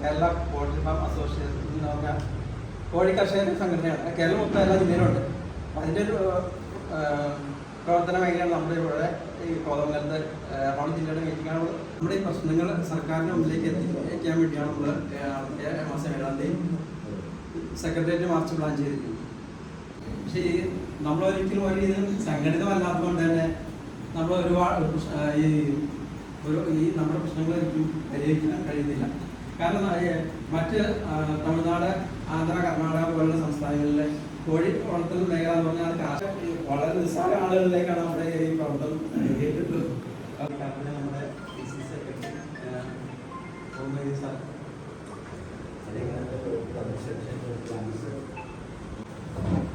Kerala poultry farm association എന്ന് പറഞ്ഞ കോഴി കർഷകരുടെ സംഘടനയാണ്. കേരളം മൊത്തം എല്ലാ ജില്ലയിലുണ്ട്. അതിന്റെ ഒരു പ്രവർത്തന മേഖലയാണ് നമ്മുടെ ഇവിടെ ഈ കോതമംഗലത്ത് എറണാകുളം ജില്ലയുടെ മീറ്റിംഗാണ് നമ്മുടെ ഈ പ്രശ്നങ്ങൾ സർക്കാരിന്റെ മുന്നിലേക്ക് എത്തിക്കാൻ വേണ്ടിയാണ് നമ്മൾ മാസം ഏഴാം തീയതി സെക്രട്ടേറിയറ്റ് മാർച്ച് പ്ലാൻ ചെയ്തിരിക്കുന്നത്. പക്ഷേ ഈ നമ്മളൊരിക്കലും ഒരു ഇത് സംഘടിതമല്ലാത്തതുകൊണ്ട് തന്നെ നമ്മൾ ഒരുപാട് ഈ ഒരു ഈ നമ്മുടെ പ്രശ്നങ്ങളൊരിക്കലും പരിഹരിക്കാൻ കഴിയുന്നില്ല. കാരണം മറ്റ് തമിഴ്നാട് ആന്ധ്ര കർണാടക പോലുള്ള സംസ്ഥാനങ്ങളിലെ കോഴി വളർത്തൽ മേഖല എന്ന് പറഞ്ഞാൽ വളരെ നിസ്സാര ആളുകളിലേക്കാണ് നമ്മുടെ ഈ പ്രവർത്തനം ഏറ്റിട്ടുള്ളത്. നമ്മുടെ DCC സെക്രട്ടറി, സാർ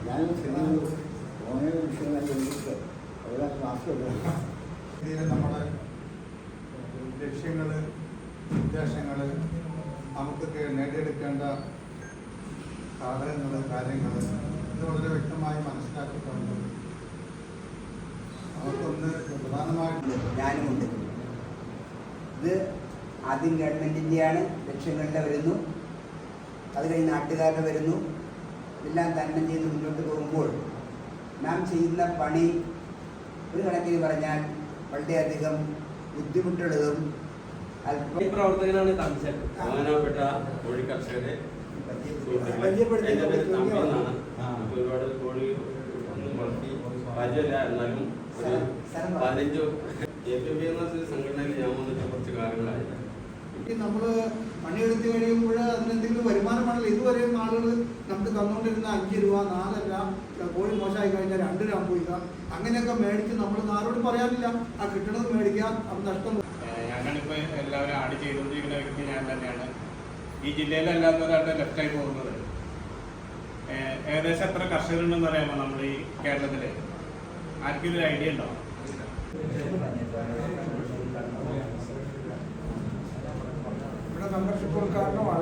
ഞാൻ നമ്മുടെ ലക്ഷ്യങ്ങൾ ഉദ്ദേശങ്ങൾ നമുക്കൊക്കെ നേടിയെടുക്കേണ്ട ഘടകങ്ങൾ കാര്യങ്ങൾ ഇത് വളരെ വ്യക്തമായി മനസ്സിലാക്കിക്കൊണ്ട് അവർക്കൊന്ന് പ്രധാനമായിട്ടുള്ള ഞാനുമുണ്ട് ഇത് ആദ്യം ഗവൺമെന്റിന്റെയാണ് ലക്ഷ്യങ്ങളുടെ വരുന്നു. അത് കഴിഞ്ഞ് നാട്ടുകാരുടെ വരുന്നു. ഇതെല്ലാം തരണം ചെയ്ത് മുന്നോട്ട് പോകുമ്പോൾ നാം ചെയ്യുന്ന പണി ഒരു കണക്കിന് പറഞ്ഞാൽ വളരെയധികം ബുദ്ധിമുട്ടുള്ളതും പ്രവർത്തകനാണ് ബഹുമാനപ്പെട്ട കോഴി കർഷകരെ എന്റെ പേര് ചോദ്യം തമ്പി എന്നാണ്. ആ. അപ്പോൾ ഒരുപാട് കോഴി ഒന്നും വളർത്തി പരിചയമില്ല എന്നാലും ഒരു. പതിനഞ്ച് എ പി പി എന്ന സംഘടനയിൽ ഞാൻ വന്നിട്ട് കുറച്ച് കാലങ്ങളായി നമ്മൾ പണിയെടുത്ത് കഴിയുമ്പോൾ അതിനെന്തെങ്കിലും വരുമാനമാണല്ലോ ഇതുവരെയും ആളുകൾ നമുക്ക് തന്നുകൊണ്ടിരുന്ന അഞ്ച് രൂപ നാലര കോഴി മോശമായി കഴിഞ്ഞാൽ രണ്ട് രൂപ പോയില്ല അങ്ങനെയൊക്കെ മേടിച്ച് നമ്മൾ ആരോടും പറയാനില്ല ആ കിട്ടണത് മേടിക്കുക അത് നഷ്ടം ഞങ്ങളിപ്പോൾ എല്ലാവരും ആഡ് ചെയ്തുകൊണ്ടിരിക്കുന്ന വ്യക്തി ഞാൻ തന്നെയാണ്. ഈ ജില്ലയിലല്ലാത്തവരായിട്ട് ലെഫ്റ്റായി പോകുന്നത്. ഏകദേശം എത്ര കർഷകരുണ്ടെന്ന് അറിയാമോ നമ്മൾ ഈ കേരളത്തിൽ ആർക്കും ഒരു ഐഡിയ ഉണ്ടോ? ഇവിടെ മെമ്പർഷിപ്പ് ഉദ്ഘാടനമാണ്